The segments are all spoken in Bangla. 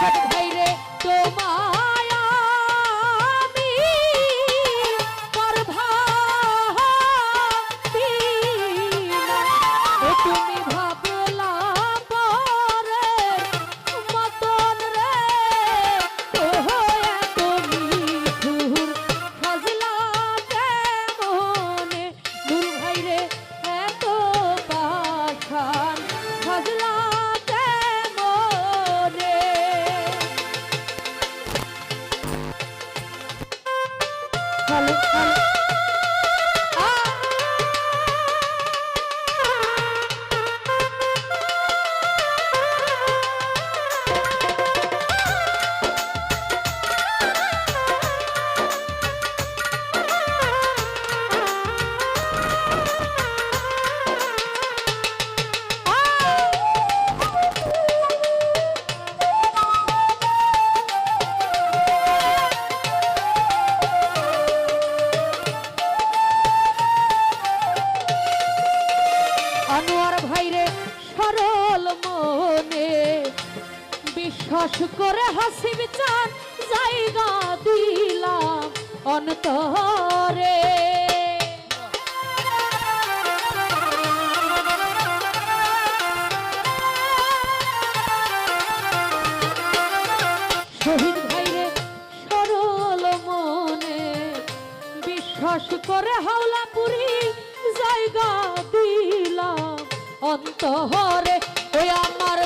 Yeah. চান জায়গা দিলাম অন্তরে। শহীদ মনে বিশ্বাস করে হাওলাপুরি জায়গা দিলাম অন্তরে। ওই আমার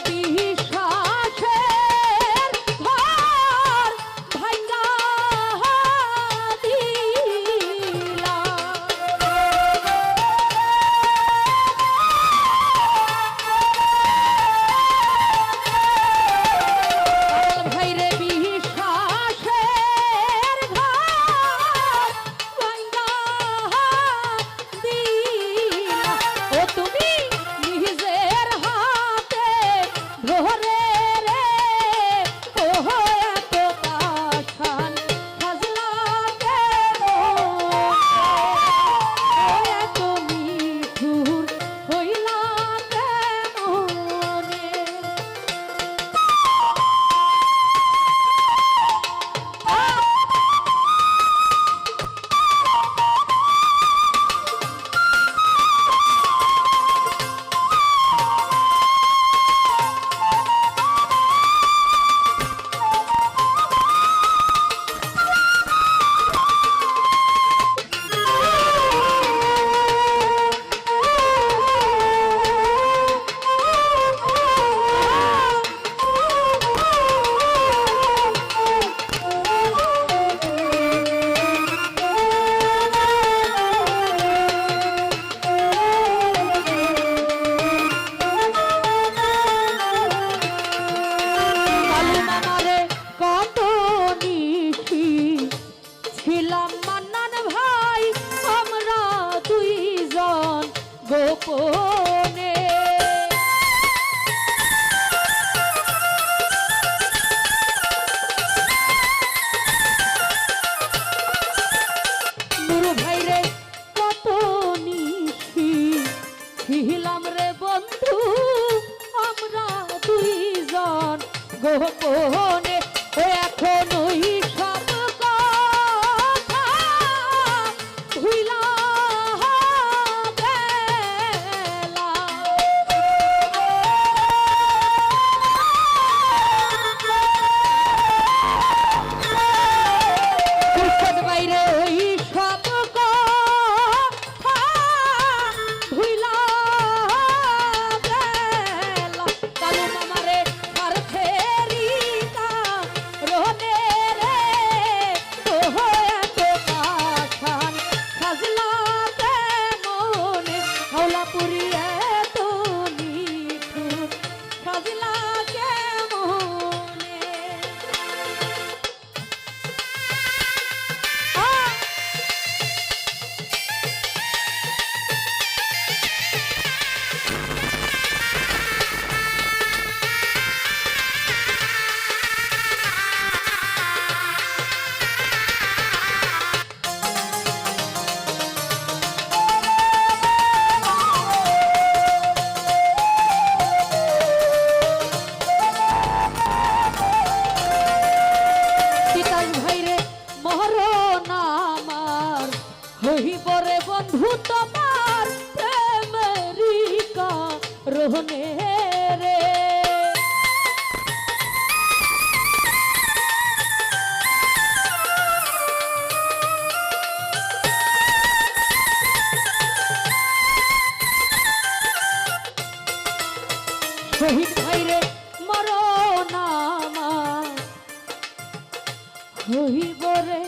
গোপন হাওলাপুরি রে শহীদ ভাইরে মরণ আমার হইব রে